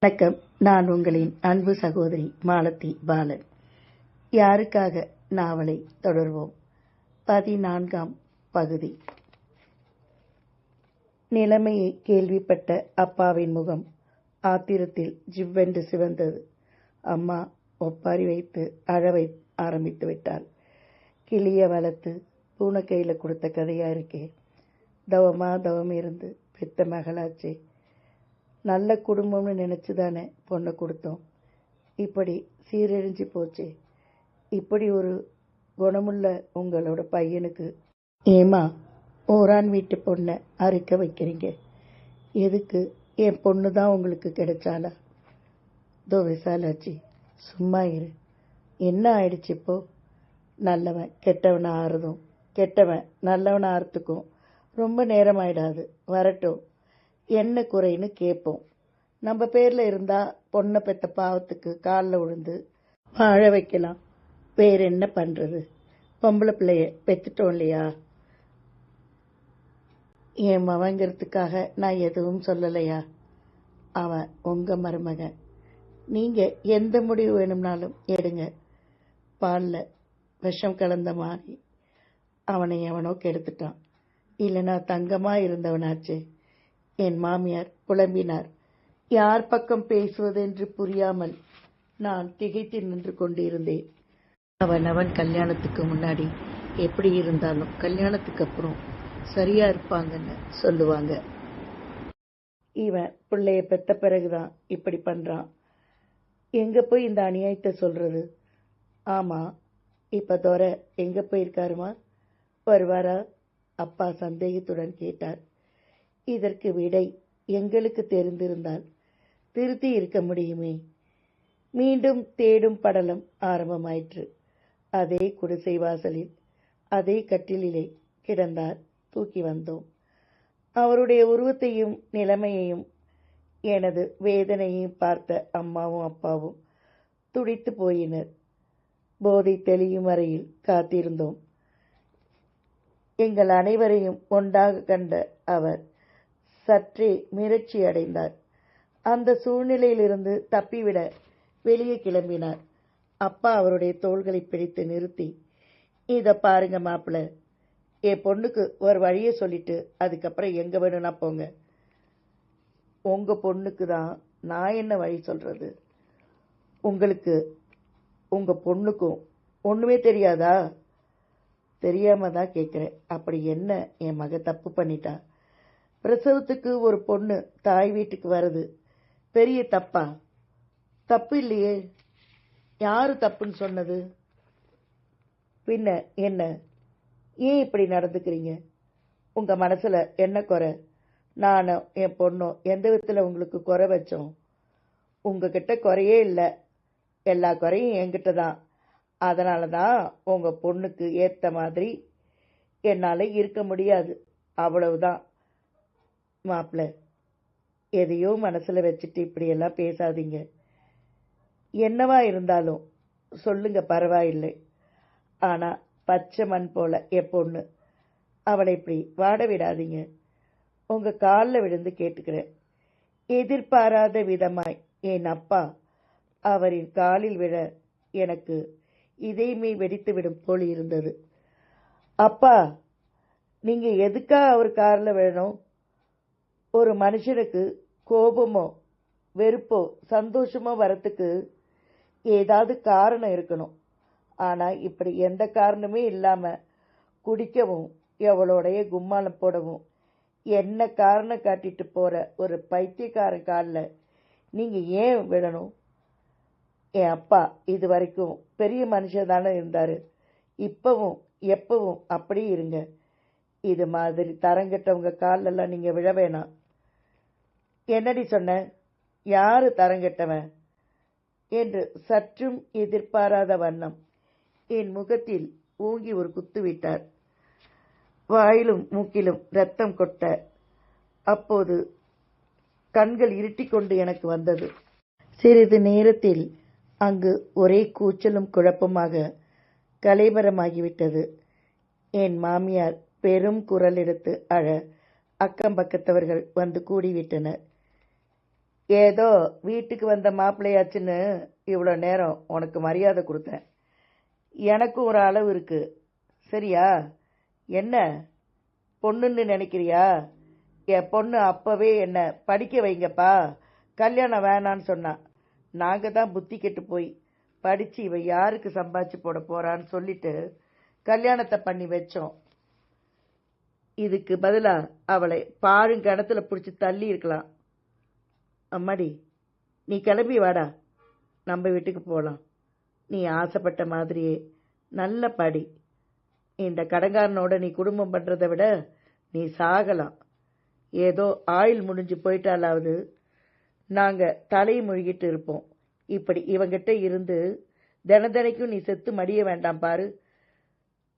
வணக்கம். நான் உங்களின் அன்பு சகோதரி மாலத்தி பாலன். யாருக்காக நாவலை தொடர்வோம்? பதினான்காம் பகுதி. நிலைமையை கேள்விப்பட்ட அப்பாவின் முகம் ஆத்திரத்தில் ஜிவ்வென்று சிவந்தது. அம்மா ஒப்பாரி வைத்து அழவை ஆரம்பித்து விட்டாள். கிளிய வளர்த்து பூனை கையில் கொடுத்த கதையா இருக்கே. தவமா தவம் இருந்து பெத்த மகளாச்சே. நல்ல குடும்பம்னு நினச்சி தானே பொண்ணை கொடுத்தோம். இப்படி சீரழிஞ்சு போச்சு. இப்படி ஒரு குணமுள்ள உங்களோட பையனுக்கு ஏமா ஓரான் வீட்டு பொண்ணை அறுக்க வைக்கிறீங்க. எதுக்கு? என் பொண்ணு தான் உங்களுக்கு கிடைச்சாலா தோ விசாலாச்சி சும்மா இரு. என்ன ஆயிடுச்சு இப்போ? நல்லவன் கெட்டவனை ஆறுதும். கெட்டவன் நல்லவனை ஆறுத்துக்கும் ரொம்ப நேரம் ஆயிடாது. வரட்டும். என்ன குறைன்னு கேட்போம். நம்ம பேர்ல இருந்தா பொண்ணை பெத்த பாவத்துக்கு காலில் விழுந்து வாழ வைக்கலாம். வேற என்ன பண்றது? பொம்பளை பிள்ளைய பெத்துட்டோம் இல்லையா? என் மவங்கிறதுக்காக நான் எதுவும் சொல்லலையா? அவன் உங்க மருமகன் நீங்க எந்த முடிவு வேணும்னாலும் எடுங்க. பாலில் விஷம் கலந்த மாதிரி அவனை எவனோ கெடுத்துட்டான். இல்லைனா தங்கமா இருந்தவனாச்சு. என் மாமியார் புலம்பினார். யார் பக்கம் பேசுவதென்று புரியாமல் நான் திகைத்து நின்று கொண்டிருந்தேன். அவன் அவன் கல்யாணத்துக்கு முன்னாடி எப்படி இருந்தாலும் கல்யாணத்துக்கு அப்புறம் சரியா இருப்பாங்கன்னு சொல்லுவாங்க. இவன் பிள்ளைய பெத்த பிறகுதான் இப்படி பண்றான். எங்க போய் இந்த அநியாயத்தை சொல்றது? ஆமா இப்ப தோற எங்க போயிருக்காருமா? வருவாரா? அப்பா சந்தேகத்துடன் கேட்டார். இதற்கு விடை எங்களுக்கு தெரிந்திருந்தால் திருத்தி இருக்க முடியுமே. மீண்டும் தேடும் படலம் ஆரம்பமாயிற்று. அதே குடிசை வாசலில் அதே கட்டிலிலே கிடந்தார் தூக்கி வந்தோம். அவருடைய உருவத்தையும் நிலைமையையும் எனது வேதனையும் பார்த்த அம்மாவும் அப்பாவும் துடித்து போயினர். போதை தெளியும் வரையில் காத்திருந்தோம். எங்கள் அனைவரையும் ஒன்றாக கண்ட அவர் சற்றே மிரட்சியடைந்தார். அந்த சூழ்நிலையிலிருந்து தப்பிவிட வெளியே கிளம்பினார். அப்பா அவருடைய தோள்களை பிடித்து நிறுத்தி இத பாருங்க மாப்பிள்ள என் பொண்ணுக்கு ஒரு வழியை சொல்லிட்டு அதுக்கப்புறம் எங்க வேணும்னா போங்க. உங்க பொண்ணுக்கு தான் நான் என்ன வழி சொல்றது? உங்களுக்கு உங்க பொண்ணுக்கும் ஒண்ணுமே தெரியாதா? தெரியாம தான் கேட்குறேன் அப்படி என்ன என் மக தப்பு பண்ணிட்டா? பிரசவத்துக்கு ஒரு பொண்ணு தாய் வீட்டுக்கு வருது. பெரிய தப்பா? தப்பு இல்லையே. யாரு தப்புன்னு சொன்னது? பின்ன என்ன? ஏன் இப்படி நடந்துக்கிறீங்க? உங்க மனசுல என்ன குறை? நானும் என் பொண்ணும் எந்த விதத்துல உங்களுக்கு குறை வச்சோம்? உங்ககிட்ட குறையே இல்லை. எல்லா குறையும் என்கிட்ட தான். அதனால தான் உங்கள் பொண்ணுக்கு ஏற்ற மாதிரி என்னால் இருக்க முடியாது. அவ்வளவுதான். மாப்பிள்ள எதையோ மனசுல வச்சுட்டு இப்படியெல்லாம் பேசாதீங்க. என்னவா இருந்தாலும் சொல்லுங்க பரவாயில்லை. ஆனா பச்சை மண் போல எப்பொண்ணு அவளை இப்படி வாட விடாதீங்க. உங்க காலில் விழுந்து கேட்டுக்கிறேன். எதிர்பாராத விதமாய் என் அப்பா அவரின் காலில் விழ எனக்கு இதயமே வெடித்து விடும் போல் இருந்தது. அப்பா நீங்க எதுக்கா அவர் காரில் விழணும்? ஒரு மனுஷனுக்கு கோபமோ வெறுப்போ சந்தோஷமோ வரத்துக்கு ஏதாவது காரணம் இருக்கணும். ஆனால் இப்படி எந்த காரணமே இல்லாமல் குடிக்கவும் எவளோடைய கும்மாலம் போடவும் என்ன காரணம் காட்டிட்டு போகிற ஒரு பைத்தியக்காரன் காலில் நீங்கள் ஏன் விடணும் என் அப்பா இது வரைக்கும் பெரிய மனுஷன் தானே இருந்தார். இப்பவும் எப்பவும் அப்படி இருங்க. இது மாதிரி தரங்கிட்டவங்க காலெல்லாம் நீங்கள் விழ வேணாம். என்னடி சொன்ன? யாரு தரங்கெட்டவன் என்று சற்றும் எதிர்பாராத வண்ணம் என் முகத்தில் ஊங்கி ஒரு குத்து விட்டார். வாயிலும் மூக்கிலும் ரத்தம் கொட்ட அப்போது கண்கள் இருட்டிக்கொண்டு எனக்கு வந்தது. சிறிது நேரத்தில் அங்கு ஒரே கூச்சலும் குழப்பமாக கலைபரமாகிவிட்டது. என் மாமியார் பெரும் குரல் எடுத்து அழ அக்கம் பக்கத்தவர்கள் வந்து கூடிவிட்டனர். ஏதோ வீட்டுக்கு வந்த மாப்பிள்ளையாச்சுன்னு இவ்வளோ நேரம் உனக்கு மரியாதை கொடுத்தேன். எனக்கும் ஒரு அளவு இருக்கு. சரியா? என்ன? பொண்ணுன்னு நினைக்கிறியா? என் பொண்ணு அப்போவே என்ன படிக்க வைங்கப்பா. கல்யாணம் வேணான்னு சொன்னான் நாங்கள் தான் புத்தி கெட்டு போய் படித்து இவ யாருக்கு சம்பாதிச்சு போட போகிறான்னு சொல்லிட்டு கல்யாணத்தை பண்ணி வச்சோம். இதுக்கு பதிலாக அவளை பாருங்கணத்துல பிடிச்சி தள்ளி இருக்கலாம். அம்மாடி நீ கிளம்பி வாடா. நம்ம வீட்டுக்கு போகலாம் நீ ஆசைப்பட்ட மாதிரியே நல்ல படி. இந்த கடங்காரனோட நீ குடும்பம் பண்ணுறதை விட நீ சாகலாம். ஏதோ ஆயில் முடிஞ்சு போயிட்டாலாவது நாங்கள் தலையை முழுகிட்டு இருப்போம். இப்படி இவங்கிட்ட இருந்து தினதனைக்கும் நீ செத்து மடிய வேண்டாம் பாரு.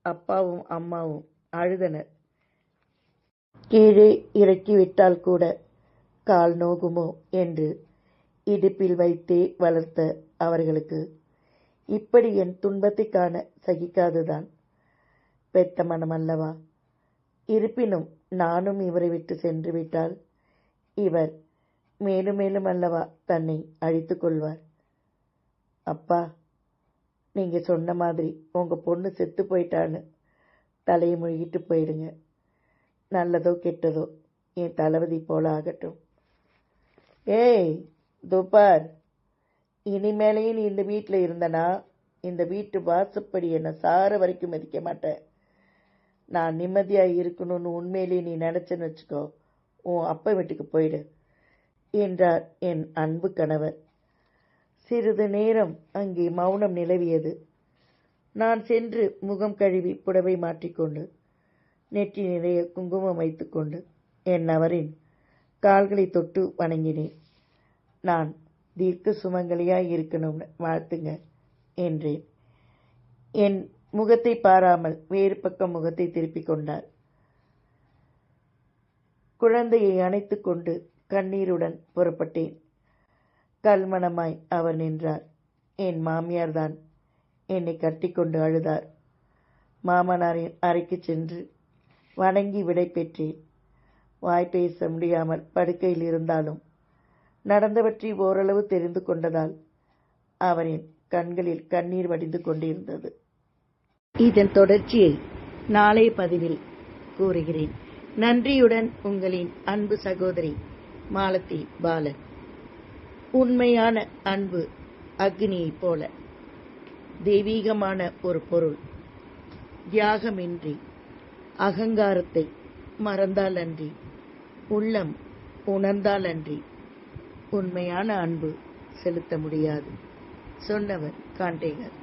அப்பாவும் அம்மாவும் அழுதனர். கீழே இறக்கி விட்டால் கூட கால் நோகுமோ என்று இடுப்பில் வைத்தே வளர்த்த அவர்களுக்கு இப்படி என் துன்பத்தை காண சகிக்காதுதான். பெத்த மனம் அல்லவா? இருப்பினும் நானும் இவரை விட்டு சென்று விட்டால் இவர் மேலும் மேலும் அல்லவா தன்னை அழித்துக் கொள்வார்? அப்பா நீங்க சொன்ன மாதிரி உங்க பொண்ணு செத்து போயிட்டான்னு தலையை முழுகிட்டு போயிடுங்க. நல்லதோ கெட்டதோ என் தளபதி போல ஆகட்டும். ஏய் துப்பார். இனிமேலையும் நீ இந்த வீட்டில் இருந்தனா இந்த வீட்டு வாசப்படி என்னை சார வரைக்கும் மதிக்க மாட்டேன். நான் நிம்மதியாக இருக்கணும்னு உண்மையிலேயே நீ நினச்சேன்னு வச்சுக்கோ. உன் அப்பா வீட்டுக்கு போயிடு என்றார் என் அன்பு கணவர். சிறிது நேரம் அங்கே மௌனம் நிலவியது. நான் சென்று முகம் கழுவி புடவை மாற்றிக்கொண்டு நெற்றி நிறைய குங்குமம் வைத்துக்கொண்டு என் அவரின் கால்களை தொட்டு வணங்கினேன். நான் தீர்க்க சுமங்கலியாய் இருக்கணும்னு வாழ்த்துங்க என்றேன். என் முகத்தை பாராமல் வேறு பக்கம் முகத்தை திருப்பிக் கொண்டார். குழந்தையை அணைத்துக் கொண்டு கண்ணீருடன் புறப்பட்டேன். கல்மணமாய் அவர் நின்றார். என் மாமியார் தான் என்னை கட்டிக்கொண்டு அழுதார். மாமனாரின் அறைக்கு சென்று வணங்கி விடை பெற்றேன். வாய் பேச முடியாமல் படுக்கையில் இருந்தாலும். நடந்தவற்றை ஓரளவு தெரிந்து கொண்டதால் அவரின் கண்களில் கண்ணீர் வடிந்து கொண்டிருந்தது. இதன் தொடர்ச்சியை நாளை பதிவில் கூறுகிறேன். நன்றியுடன் உங்களின் அன்பு சகோதரி மாலத்தி பாலன். உண்மையான அன்பு அக்னியைப் போல. தெய்வீகமான ஒரு பொருள். தியாகமின்றி அகங்காரத்தை மறந்தால் அன்றி உள்ளம் உணர்ந்தாலன்றி உண்மையான அன்பு செலுத்த முடியாது சொன்னவர் காண்டேகர்.